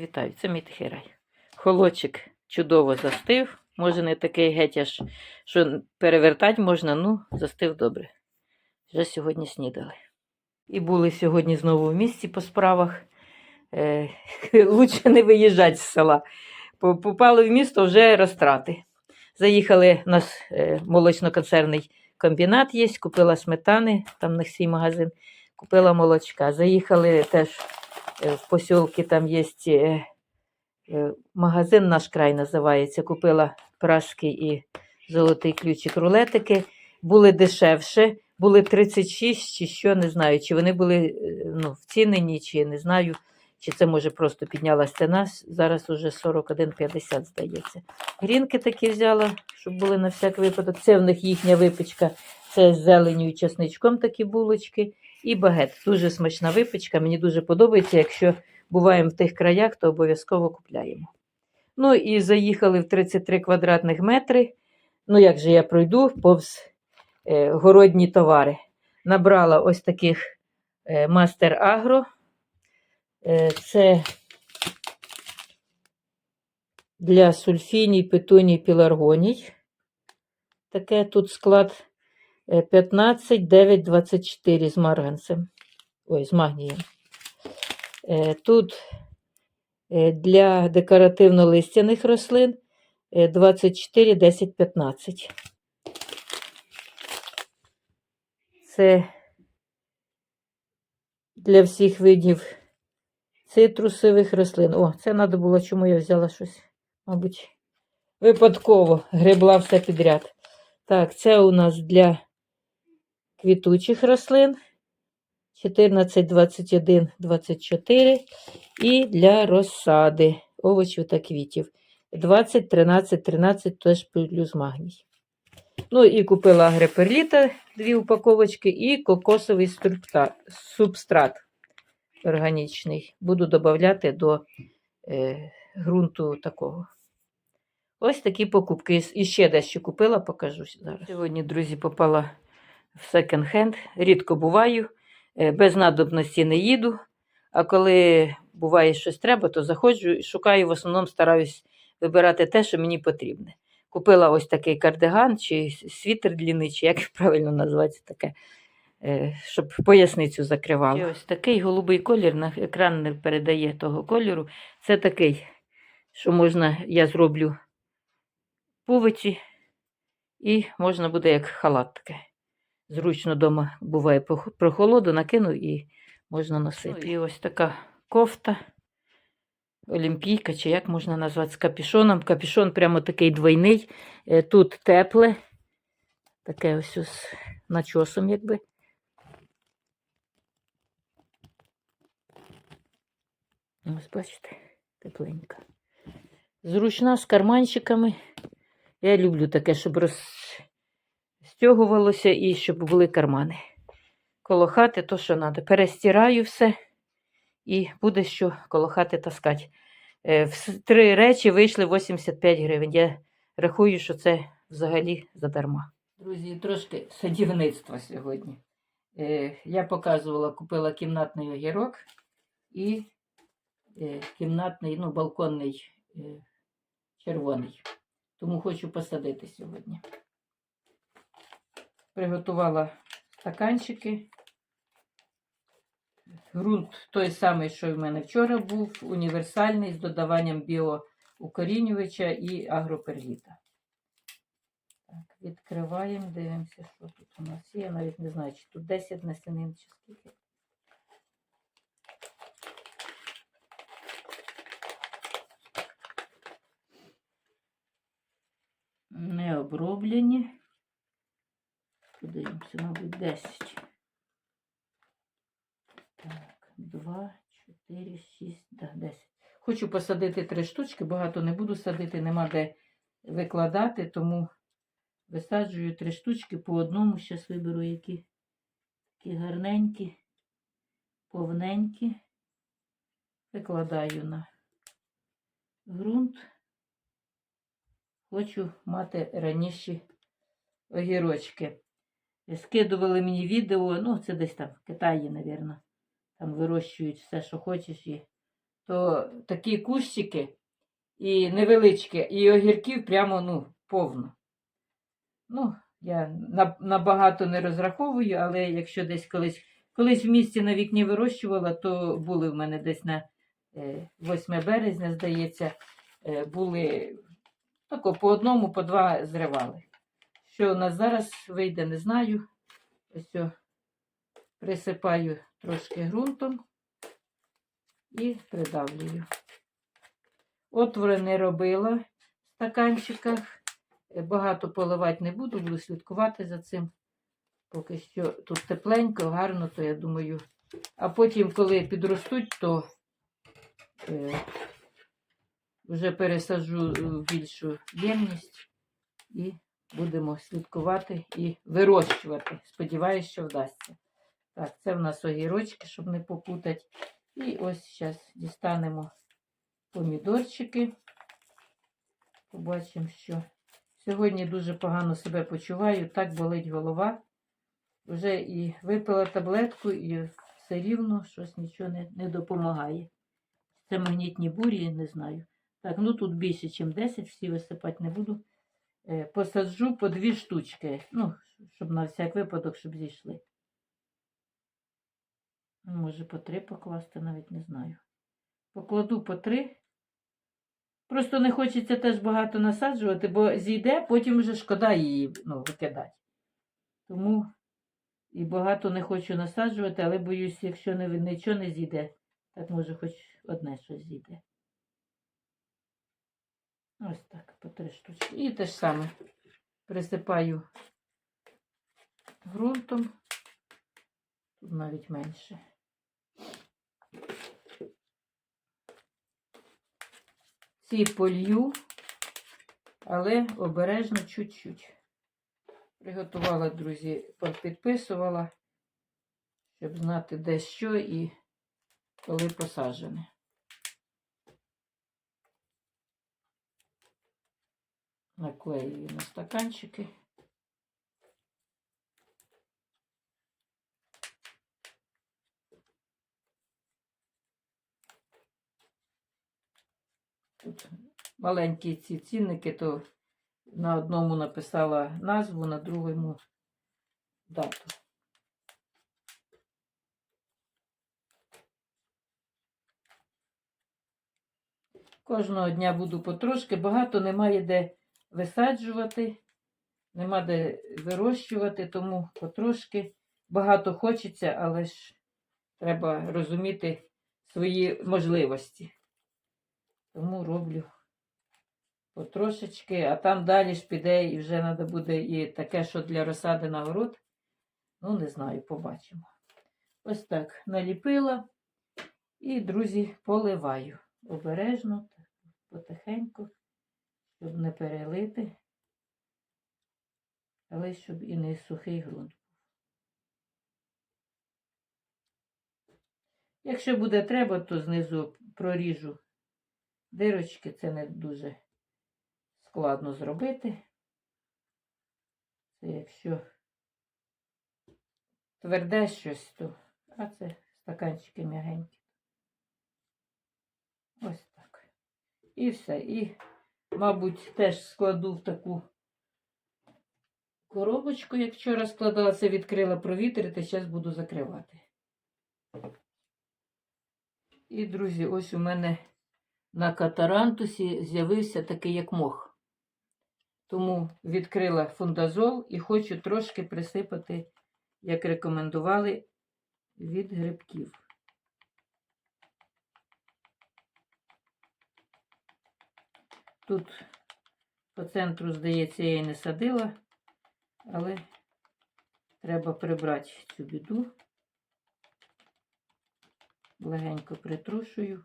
Вітаю, це мій тихий рай. Холодчик чудово застив. Може, не такий геть аж, що перевертати можна, ну, застив добре. Вже сьогодні снідали. І були сьогодні знову в місті по справах. Е, лучше не виїжджати з села. Попали в місто вже розтрати. Заїхали, у нас е, молочно-концерний комбінат є, купила сметани, там них свій магазин, купила молочка. Заїхали теж в посілки, там є е, е, магазин наш край називається. Купила пражський і золотий ключик рулетики. Були дешевше, були 36 чи що, не знаю, чи вони були е, ну, вцінені, чи не знаю, чи це може просто піднялась ціна. Зараз уже 41,50, здається. Грінки такі взяла, щоб були на всяк випадок. Це в них їхня випічка, це з зеленю і чесничком такі булочки. І багет. Дуже смачна випічка. Мені дуже подобається. Якщо буваємо в тих краях, то обов'язково купляємо. Ну і заїхали в 33 квадратних метри. Ну, як же я пройду повз е, городні товари. Набрала ось таких е, Мастер Агро. Е, це для сульфіній, петуній, піларгоній. Таке тут склад 15, 9, 24 з марганцем. Ой, з магнієм. Е, Тут е, для декоративно-листяних рослин е, 24, 10, 15. Це для всіх видів цитрусових рослин. О, це треба було, чому я взяла щось, мабуть, випадково гребла все підряд. Так, це у нас для квітучих рослин 14, 21, 24 і для розсади овочів та квітів 20, 13, 13 теж плюс магній. Ну і купила агреперліта дві упаковочки і кокосовий субстрат органічний. Буду додавати до е, ґрунту такого. Ось такі покупки. І ще дещо купила, покажу зараз. Сьогодні, друзі, попала в секонд-хенд. Рідко буваю, е, без надобності не їду. А коли буває щось треба, то заходжу і шукаю, в основному стараюсь вибирати те, що мені потрібне. Купила ось такий кардиган чи світер длінний, чи як правильно називається таке, е, щоб поясницю закривало. І ось такий голубий колір, на екран не передає того кольору. Це такий, що можна, я зроблю пувиці, і можна буде як халат таке. Зручно вдома буває прохолоду, накину і можна носити. І ось така кофта. Олімпійка, чи як можна назвати з капішоном. Капішон прямо такий двойний. Е, Тут тепле, таке ось з начосом, якби. Ось бачите, тепленька. Зручна з карманчиками. Я люблю таке, щоб розстягувалося і щоб були кармани. Коло хати то, що треба. Перестираю все і буде що коло хати таскати. Е, Три речі вийшли 85 гривень. Я рахую, що це взагалі задарма. Друзі, трошки садівництва сьогодні. Е, Я показувала, купила кімнатний огірок і е, кімнатний, ну, балконний червоний. Тому хочу посадити сьогодні. Приготувала стаканчики. Грунт той самий, що в мене вчора був, універсальний з додаванням біоукорінювача і агроперліта. Так, відкриваємо, дивимося, що тут у нас є. Я навіть не знаю, чи тут 10 насінин, чи скільки. Не оброблені. Подивимося, мабуть, 10. Так, 2, 4, 6, да, 10. Хочу посадити три штучки, багато не буду садити, нема де викладати, тому висаджую три штучки по одному. Зараз виберу які такі гарненькі, повненькі. Викладаю на ґрунт. Хочу мати раніші огірочки. Скидували мені відео, ну, це десь там в Китаї, мабуть. Там вирощують все, що хочеш, і то такі кущики і невеличкі, і огірків прямо ну, повно. Ну, я набагато не розраховую, але якщо десь колись, колись в місті на вікні вирощувала, то були в мене десь на е, 8 березня, здається, е, були тако, по одному, по два зривали. Що у нас зараз вийде, не знаю. Ось о, присипаю трошки ґрунтом і придавлюю. Отвори не робила в стаканчиках. Е, Багато поливати не буду, буду слідкувати за цим. Поки що тут тепленько, гарно, то я думаю. А потім, коли підростуть, то е, вже пересаджу в більшу ємність і будемо слідкувати і вирощувати. Сподіваюсь, що вдасться. Так, це в нас огірочки, щоб не попутати. І ось зараз дістанемо помідорчики. Побачимо, що сьогодні дуже погано себе почуваю, так болить голова. Вже і випила таблетку, і все рівно щось нічого не, не допомагає. Це магнітні бурі, не знаю. Так, ну тут більше, ніж 10, всі висипати не буду. Е, Посаджу по дві штучки. Ну, щоб на всяк випадок, щоб зійшли. Може, по три покласти, навіть не знаю. Покладу по три. Просто не хочеться теж багато насаджувати, бо зійде, потім вже шкода її ну, викидати. Тому і багато не хочу насаджувати, але боюсь, якщо не, нічого не зійде, так може хоч одне щось зійде. Ось так, по три штучки. І те ж саме присипаю ґрунтом. Тут навіть менше. Ці полью, але обережно чуть-чуть. Приготувала, друзі, підписувала, щоб знати, де що і коли посаджене. Наклеюю на стаканчики. Тут маленькі ці цінники, то на одному написала назву, на другому дату. Кожного дня буду потрошки, багато немає де висаджувати, нема де вирощувати, тому потрошки багато хочеться, але ж треба розуміти свої можливості. Тому роблю потрошечки, а там далі ж піде і вже треба буде і таке, що для розсади на город. Ну, не знаю, побачимо. Ось так наліпила і, друзі, поливаю. Обережно, потихеньку, щоб не перелити, але щоб і не сухий ґрунт. Якщо буде треба, то знизу проріжу дирочки, це не дуже складно зробити. Це якщо тверде щось, то а це стаканчики м'ягенькі. Ось так. І все. І, мабуть, теж складу в таку коробочку, як вчора складала, це відкрила провітрити, зараз буду закривати. І, друзі, ось у мене на катарантусі з'явився такий як мох. Тому відкрила фундазол і хочу трошки присипати, як рекомендували, від грибків. Тут по центру, здається, я і не садила, але треба прибрати цю біду. Легенько притрушую.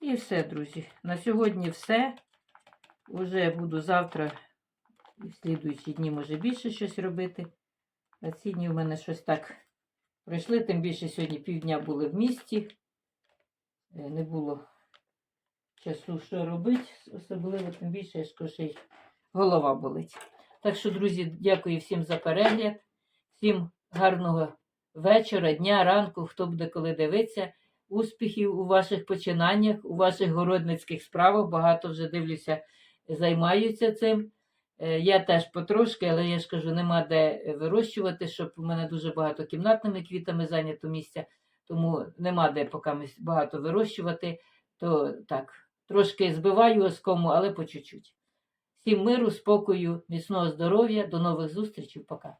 І все, друзі. На сьогодні все. Уже буду завтра і в слідуючі дні, може, більше щось робити. А ці дні у мене щось так пройшли, тим більше сьогодні півдня були в місті. Е, Не було часу, що робити, особливо, тим більше, що ще й голова болить. Так що, друзі, дякую всім за перегляд, всім гарного вечора, дня, ранку, хто буде коли дивитися. успіхів у ваших починаннях, у ваших городницьких справах. Багато вже дивлюся, займаються цим. Е, Я теж потрошки, але я ж кажу, нема де вирощувати, щоб у мене дуже багато кімнатними квітами зайнято місця, тому нема де поки багато вирощувати. То так, трошки збиваю оскому, але по чуть-чуть. Всім миру, спокою, міцного здоров'я, до нових зустрічей, пока.